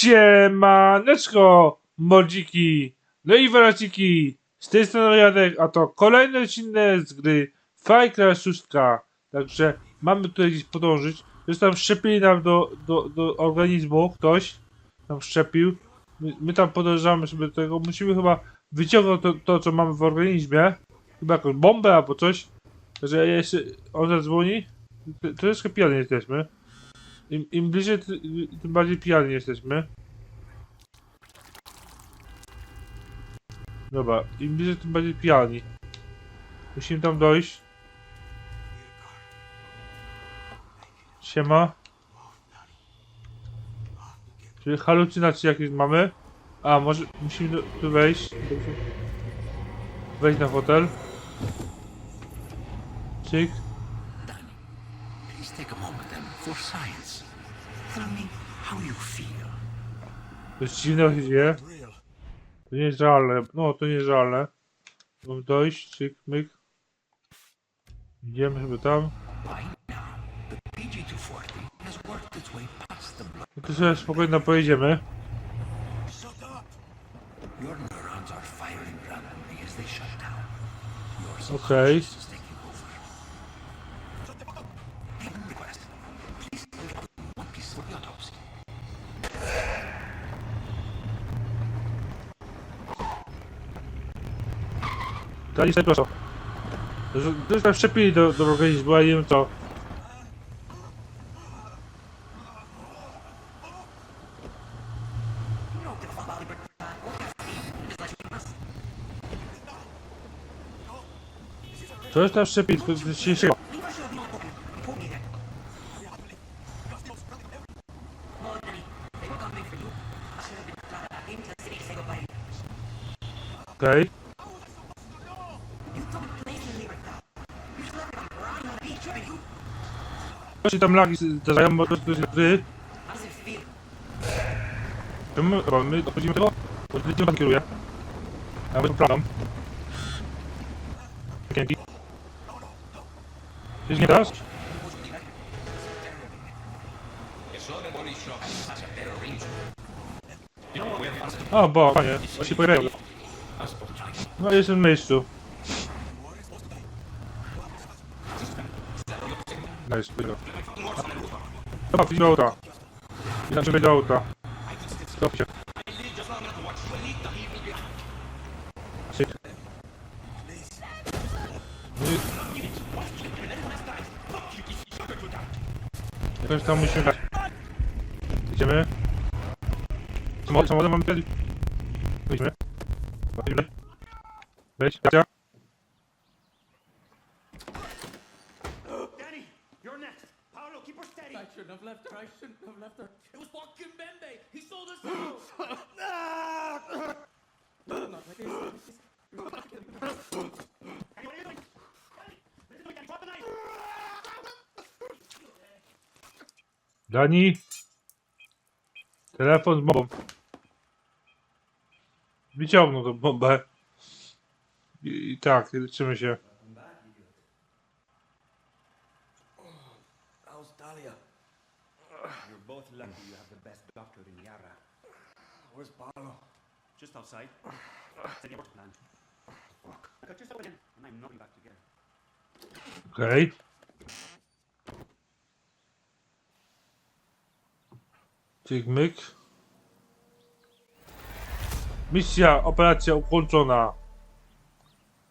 Siemaneczko, mordziki, no i waraciki, z tej strony Jadek, a to kolejny odcinek z gry Cry 6. Także mamy tutaj gdzieś podążyć. Tam szczepili nam do, do, do organizmu ktoś, tam szczepił. My, my tam podążamy sobie do tego, musimy chyba wyciągnąć to, to, co mamy w organizmie. Chyba jakąś bombę albo coś. Ja jeszcze, on zadzwoni. T- Troszkę pijani jesteśmy. Im, im bliżej, ty- tym bardziej pijani jesteśmy. Dobra, im bliżej, tym bardziej pijani. Musimy tam dojść. Siema. Czyli halucynacje jakieś mamy. A, może musimy tu wejść. Wejść na hotel. Cyk. Please take a moment then for science. Tell me how you feel. Coś dziwnego się dzieje. To nie jest realne. No, to nie jest realne. Mam dojść, cyk, myk. Idziemy sobie tam. By now, the PG-240 has worked its way past the blood. No to sobie spokojnie pojedziemy. Your neurons Dali sobie prosto. Już tam szczepili do, do organizmu, a nie wiem co. Już tam szczepili, to jest dzisiejszego. Okej. Czy tam lagi zdarzają, bo to jest gry. Czemu chyba my dochodzimy do tego? Bo to pan kieruje. Bym poprawiam. Dzięki. Jest nie teraz? O, bo, panie, właśnie pojawiają. No, jestem w miejscu. Nice, wygrał. Dobra, wchodźmy do auta. Inaczej do auta. Stop się. I- Jakoś tam musimy dać. Idziemy. Samochodem mamy wtedy. Wejdźmy. Wejdźmy. Wejdź. Shouldn't have left her. I shouldn't have left her. It was fucking Bembe. He sold us out. Not like this. Dani. Telefon z bombą. Wyciągnął tą bombę. I, i tak, leczymy się. Cyk, myk. Misja, operacja ukończona.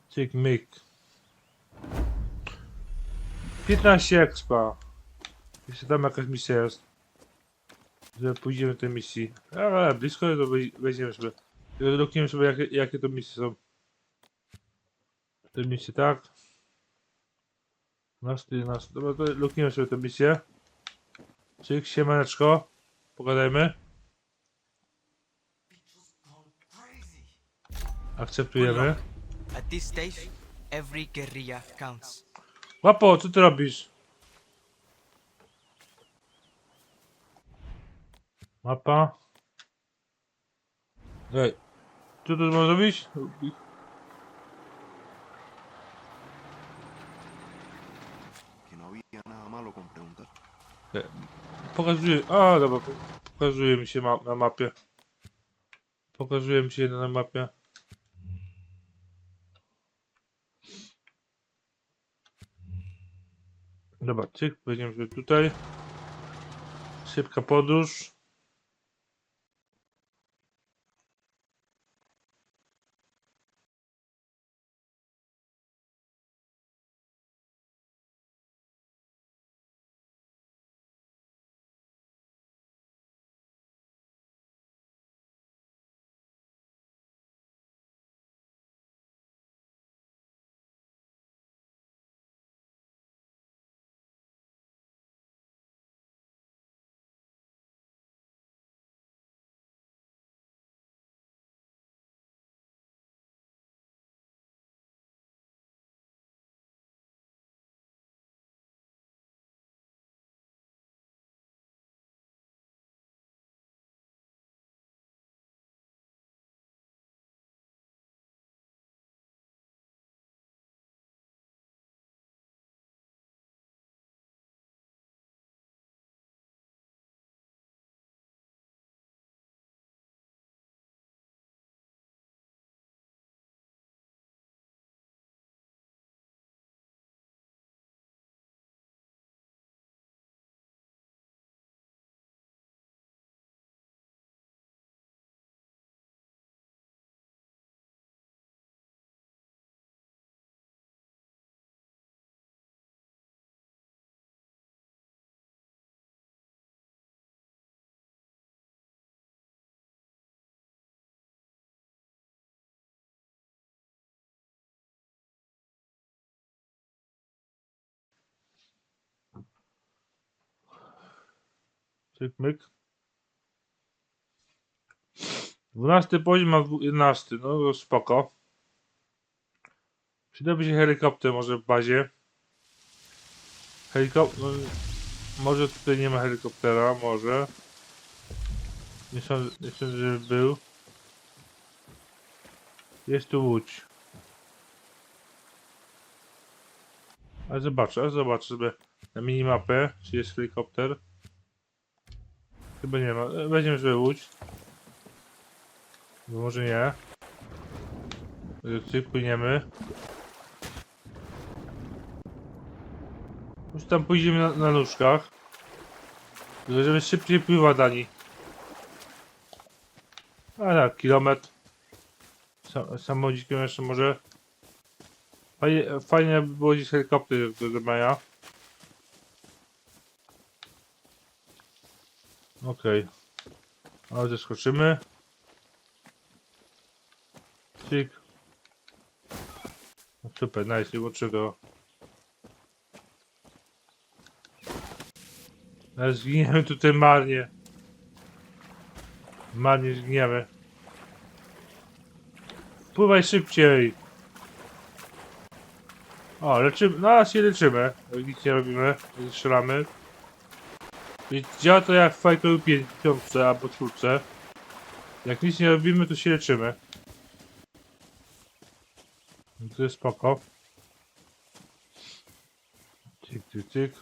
Cyk, myk. 15 expa. Jeszcze tam jakaś misja jest. Że pójdziemy tej misji. Ale blisko to weźmiemy sobie. Dokniemy sobie jakie, jakie to misje są. Te misje tak. Nas, ty, nas. Dobra, to lukniemy sobie tę misję. Czyk, siemaneczko. Pogadajmy. Akceptujemy. At this stage, every guerrilla counts. Łapo, co ty robisz? Mapa. Ej. Co tu można zrobić? Pokazuję. A, dobra. pokazuje mi się ma na mapie. Pokazuje mi się na mapie. Dobra, cyk, będziemy tutaj. Szybka podróż. Cyk, myk. 12 poziom, a 11. No spoko. Przydałby się helikopter może w bazie. Helikopter... No, może tutaj nie ma helikoptera, może. Nie sądzę, nie sądzę, żeby był. Jest tu łódź. Ale zobaczę, zobaczę sobie na minimapę, czy jest helikopter. Chyba nie ma. E, Weźmiemy sobie łódź. Bo może nie. Cyk, płyniemy. Już tam pójdziemy na, na nóżkach. Żeby szybciej pływa Dani. A tak, kilometr. Sam, samochodzikiem jeszcze może. Fajnie, fajnie by było gdzieś helikopter do maja. Okej. Ale zeskoczymy. Cyk. No super, nice, nie łączy go. Ale zginiemy tutaj marnie. Marnie zginiemy. Pływaj szybciej. O, leczymy, no się leczymy. Nic nie robimy, strzelamy. Działa to jak w Cry 5 albo 4. Jak nic nie robimy, to się leczymy. No to jest spoko. Tyk, tyk, tyk.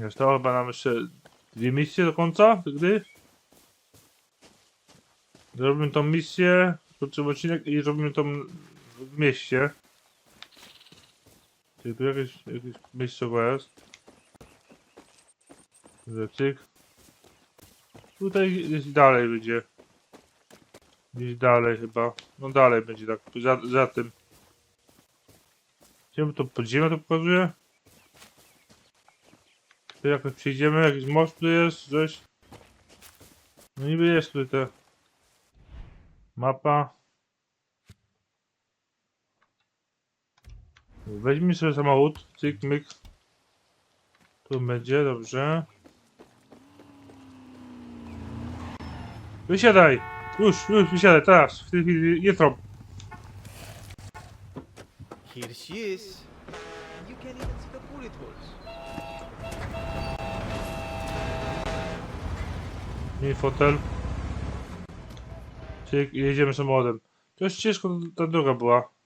Zostało chyba nam jeszcze dwie misje do końca, gdy? Zrobimy tą misję, krótszy odcinek i robimy tą w mieście. Czy tu jakieś, jakieś miejscowe jest? Cyk. Tutaj gdzieś dalej będzie. Gdzieś dalej chyba. No dalej będzie tak. Za, za tym. Gdzie to podziemia to pokazuje? Tu jakoś przejdziemy, jakiś most tu jest, coś. No niby jest tutaj ta mapa. Weźmy sobie samochód, cyk, myk. Tu będzie, dobrze. Wysiadaj! Już, już, wysiadaj, teraz, w tej chwili, nie trąb. Here she is. You can't even see the bullet holes. Miej fotel. Cyk, i jedziemy samochodem. To jest ciężko, ta droga była.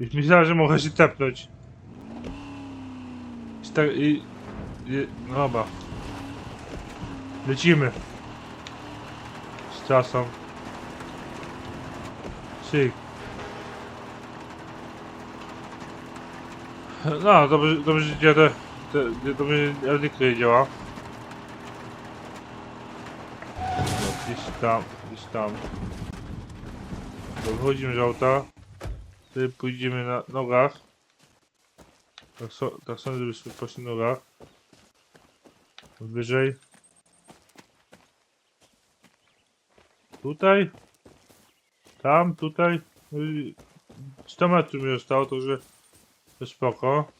Już myślałem, że mogę się tepnąć. I tak, i, no dobra. Lecimy. Z czasem. Cyk. No, dobrze, dobrze, że te, te, dobrze, LDK działa. No, gdzieś tam, gdzieś tam. Wychodzimy z auta. Tutaj pójdziemy na nogach. Tak, so, tak sądzę, żebyśmy poszli na nogach. Wyżej. Tutaj. Tam, tutaj. No i 100 metrów mi zostało, to że to spoko.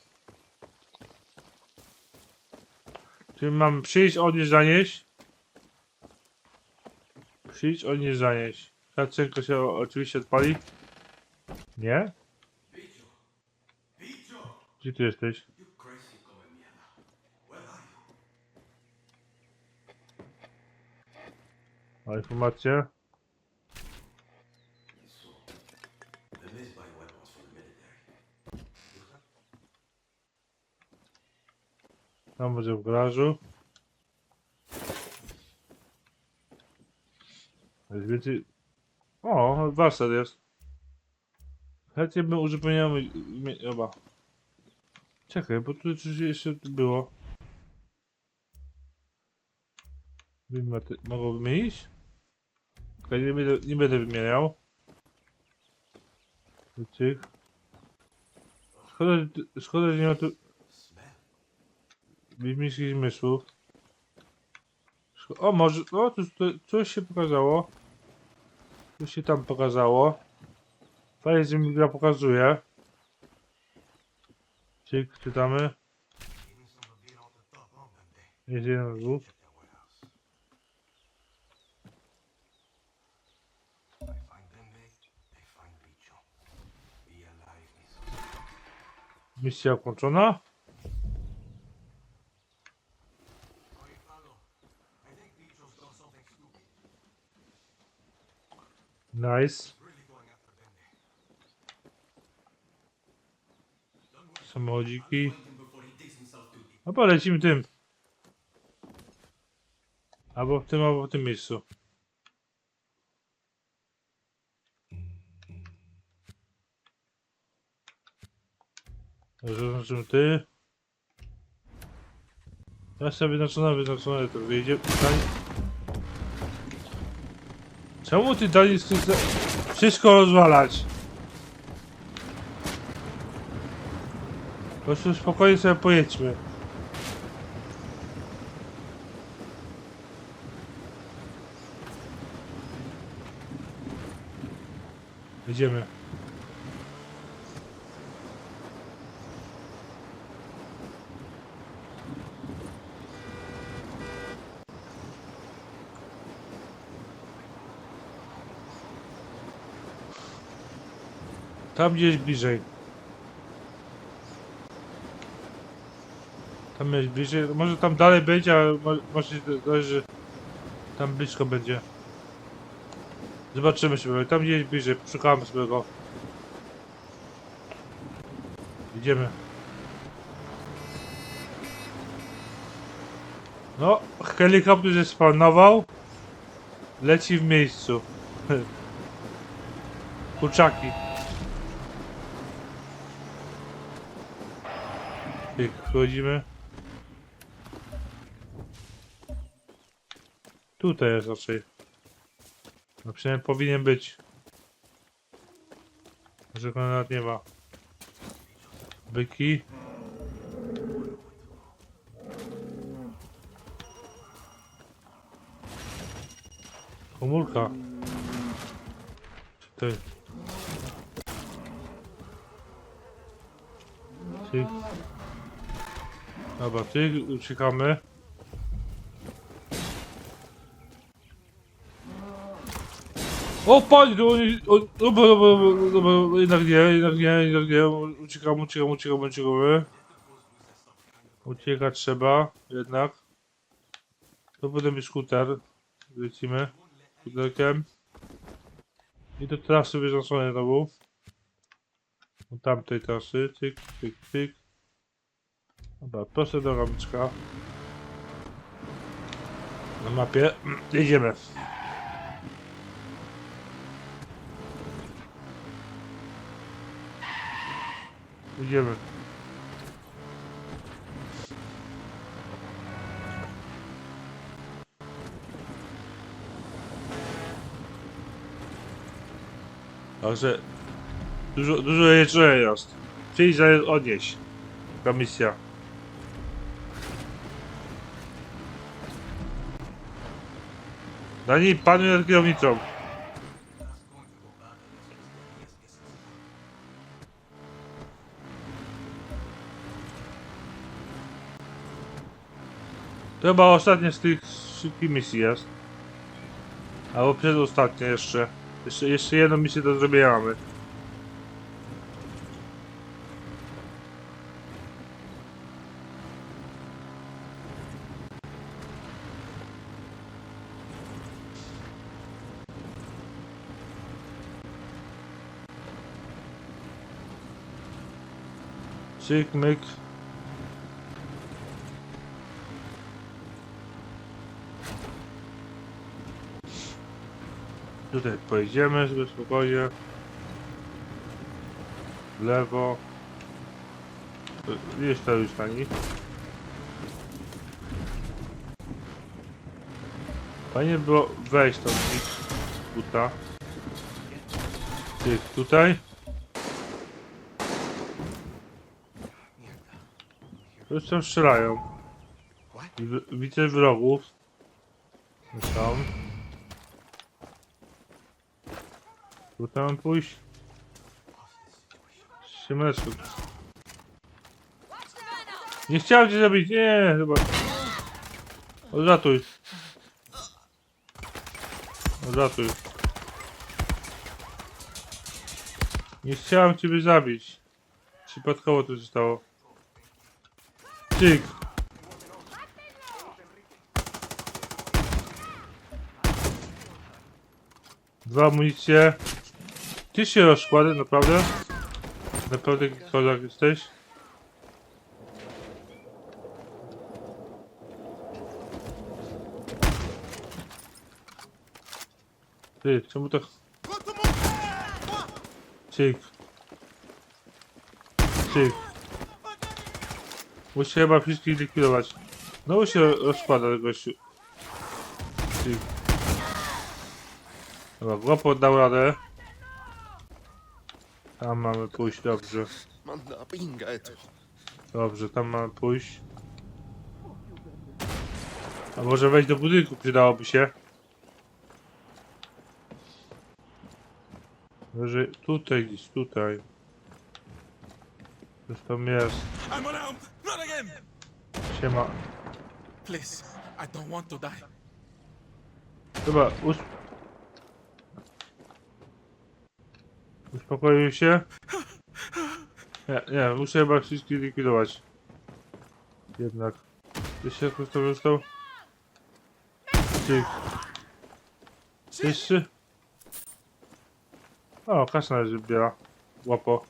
Czyli mam przyjść, odnieść, zanieść. Przyjść, odnieść, zanieść. Kacynko się oczywiście odpali. Nie? Gdzie ty jesteś? A informacje? Tam będzie w garażu. Jest więcej... O, warsztat jest. Chętnie bym uzupełniał... Chyba. Czekaj, bo tu coś jeszcze było. Mogą wymienić? Okej, nie będę, nie będę wymieniał. Tych. Szkoda, szkoda, że nie ma tu... Wiedźmińskich zmysłów. O, może... O, tu, tu coś się pokazało. Coś się tam pokazało. Że mi gra pokazuje. Cyk, czytamy. Jest jeden dwóch. Misja ukończona. Nice. Samochodziki. No polecimy tym. Albo w tym, albo w tym miejscu. Zaznaczymy ty. Ja sobie wyznaczone, wyznaczone to wyjdzie. Dani... Czemu ty za- wszystko rozwalać? Po prostu spokojnie sobie pojedźmy. Jedziemy. Tam gdzieś bliżej. Tam jest bliżej. Może tam dalej będzie, ale mo- może że tam blisko będzie. Zobaczymy sobie. Tam gdzieś bliżej. Szukamy sobie go. Idziemy. No, helikopter się spawnował. Leci w miejscu. Kurczaki. Jak wchodzimy. Tutaj jest raczej. No przynajmniej powinien być. Może go nawet nie ma. Byki. Komórka. Ty. Ty. Dobra, ty uciekamy. O, panie, to oni... Dobra, dobra, dobra, dobra, jednak nie, jednak nie, jednak nie. Uciekamy, uciekamy, uciekamy, uciekamy. Uciekać trzeba, jednak. To potem być skuter. Lecimy. Skuterkiem. I to teraz sobie zasunę znowu. U tamtej trasy, cyk, cyk, cyk. Dobra, proszę do ramczka. Na mapie. Jedziemy. Jedziemy. Także dużo, dużo jedzenia jest. Przyjdź za odnieść. Taka misja. Dani, panuj nad kierownicą. To chyba ostatnie z tych szybkich misji jest. Albo przedostatnie jeszcze. Jeszcze, jeszcze jedną misję do zrobienia mamy. Cyk, myk. Tutaj pojedziemy sobie spokojnie. W lewo. Widzisz to już pani. Fajnie było wejść tam z buta. Ty, tutaj. Już tam strzelają. Widzę wrogów. Tam. Tu mam pójść. Siemaneczku. Nie chciałem cię zabić, nie, chyba. Odlatuj. Odlatuj. Nie chciałem ciebie zabić. Przypadkowo to się stało. Cyk. Dwa amunicje. Ty się rozkłady, naprawdę? Naprawdę kozak jesteś? Ty, czemu to... Cyk. Cyk. Musi chyba wszystkich likwidować. No się rozkłada gościu. Cyk. Dobra, Głopo dał radę. Tam mamy pójść, dobrze. Pinga. Dobrze, tam mamy pójść. A może wejść do budynku przydałoby się. Może tutaj gdzieś, tutaj. Coś tam jest. I'm unarmed! Not again! Siema. Please, I don't want to die. Chyba us... Uspokoił się? Nie, nie, muszę chyba wszystkich likwidować. Jednak. Jeszcze jakoś to został? Cyk. Jeszcze? O, kasa należy zbiera. Łapo.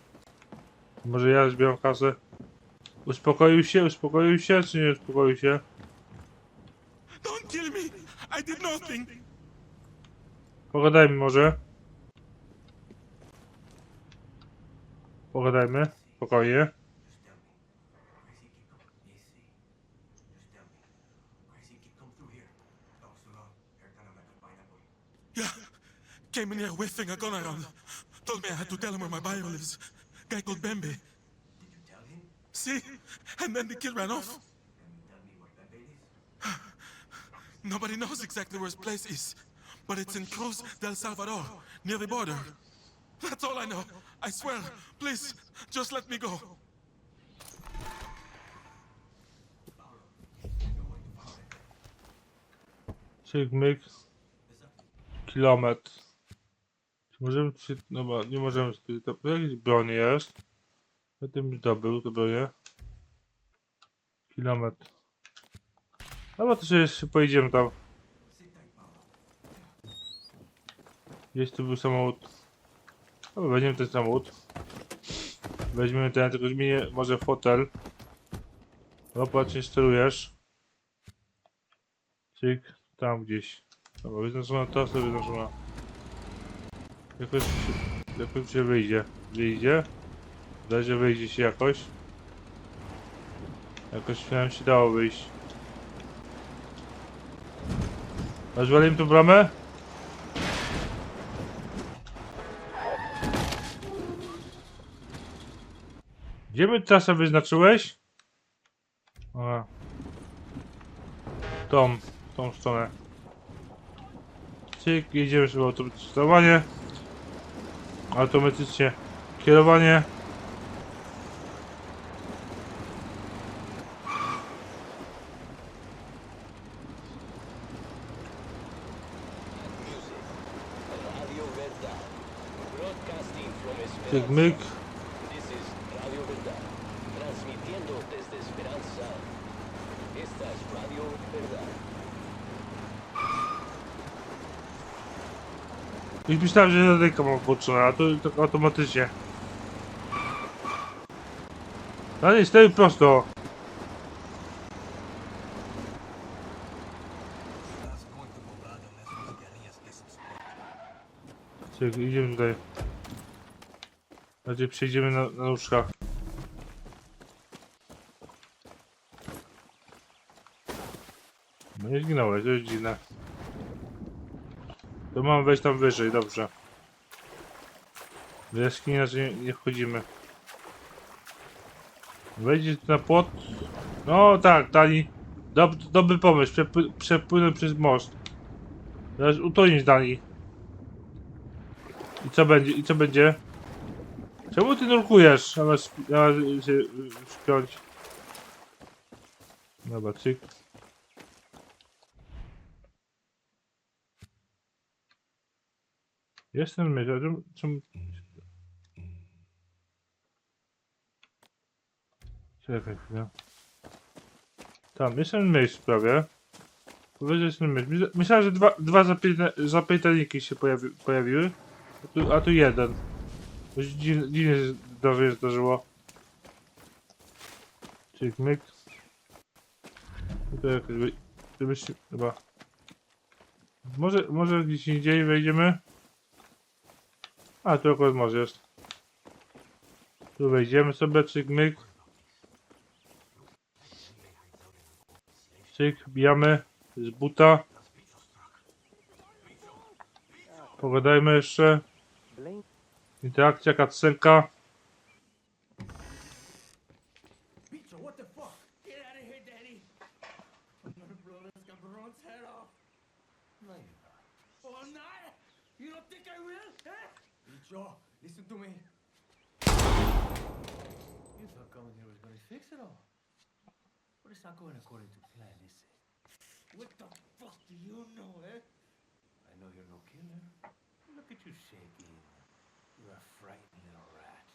Może ja zbieram kasę? Uspokoił się? Uspokoił się? Czy nie uspokoił się? Don't kill me! I did nothing! Pogadajmy może. Pogadajmy. Spokojnie. Yeah, came in here whiffing a gun around. Told me I had to tell him where my buyer lives. Guy called Bembe. Did you tell him? See? And then the kid ran off. Nobody knows exactly where his place is, but it's in Cruz del Salvador, near the border. That's all I know. I swear. Please, just let me go. Cyk, myk. Kilometr. Czy możemy się... No bo nie możemy... sobie- To jakiś broń jest. Ja tym zdobył to bronię. Kilometr. No bo to sobie jeszcze pojedziemy tam. Gdzieś tu był samochód. Weźmiemy ten samochód. Weźmiemy ten, tylko zmienię może fotel. No patrz, nie sterujesz. Cyk, tam gdzieś. Dobra, wyznaczona to, sobie wyznaczona. Jakoś, jakoś się wyjdzie. Wyjdzie. Się, wyjdzie się jakoś. Jakoś nam się dało wyjść. Rozwalimy tą bramę? Gdzie my trasę wyznaczyłeś? A. Tą, tą stronę. Cyk, jedziemy sobie automatycznie sterowanie. Automatycznie kierowanie. Cyk, myk. Już myślałem, że zadyka mam włączona, a to tak automatycznie. No nie, stoi prosto. Cyk, idziemy tutaj. Znaczy przejdziemy na, na. No nie zginąłeś, to jest dziwne. To mam wejść tam wyżej, dobrze. Do jaskini nie, nie wchodzimy. Wejdzie na płot. No tak, Dani. Dob, dobry pomysł, przepły, przepłynę przez most. Teraz utonić Dani. I co będzie? I co będzie? Czemu ty nurkujesz? Zamiast się śpiąć. Dobra, cyk. Jestem myślę, czym. Czekaj chwilę. Tam, jestem myśl prawie. Powiedział, jestem myśl. Myśla- Myślałem, że dwa, dwa zapyta- zapytaniki się pojawi, pojawiły, a tu, a tu jeden. Coś dziwnie, się zdarzy- zdarzyło. Czyk, myk. Tutaj jakoś, wy- żebyś chyba... Może, może gdzieś indziej wejdziemy? A, tu akurat może jest. Tu wejdziemy sobie, cyk, myk. Cyk, bijamy z buta. Pogadajmy jeszcze. Interakcja, cutscenka. Bicho, listen to me. You thought coming here was gonna fix it all. But it's not going according to plan, is it? What the fuck do you know, eh? I know you're no killer. Look at you shaking. You're a frightened little rat.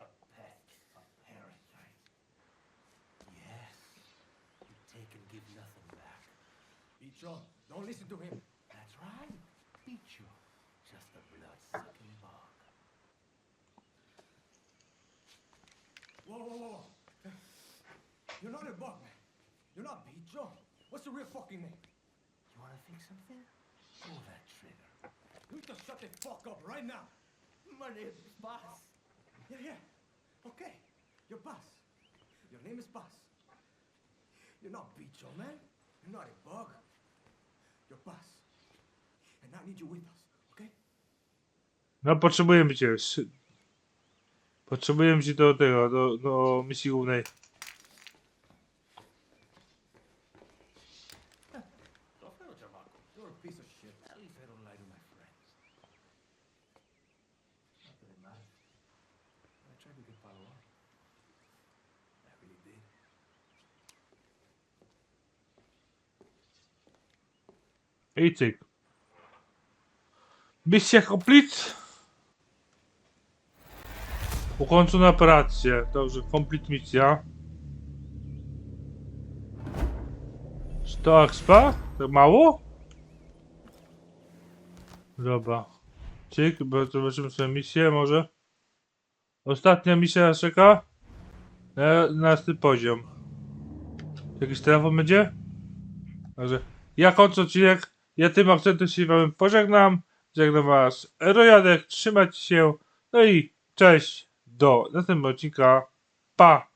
A pet. A parasite. Yes. You take and give nothing back. Bicho, don't listen to him. That's right. Bicho. Just a blood-sucking bug. Whoa, whoa, whoa, whoa. You're not a bug, man. You're not Bicho. What's your real fucking name? You wanna fix something? Pull that trigger. You just shut the fuck up right now. My name is Boss. Yeah, yeah. Okay. You're Boss. Your name is Boss. You're not Bicho, man. You're not a bug. You're Boss. And I need you with us, okay? No, potrzebujemy cię. Szy- Potrzebujemy cię do tego, do, do misji głównej. I cyk. Misja complete. Ukończona operację. Dobrze, complete misja. 100 expa? Tak mało? Dobra. Cyk, zobaczymy sobie misję może. Ostatnia misja nas czeka. Na, na ten poziom. Jakiś telefon będzie? Także ja kończę odcinek. Ja tym akcentem się wam pożegnam. Żegnam was Rojadek. Trzymajcie się. No i cześć. Do następnego odcinka. Pa!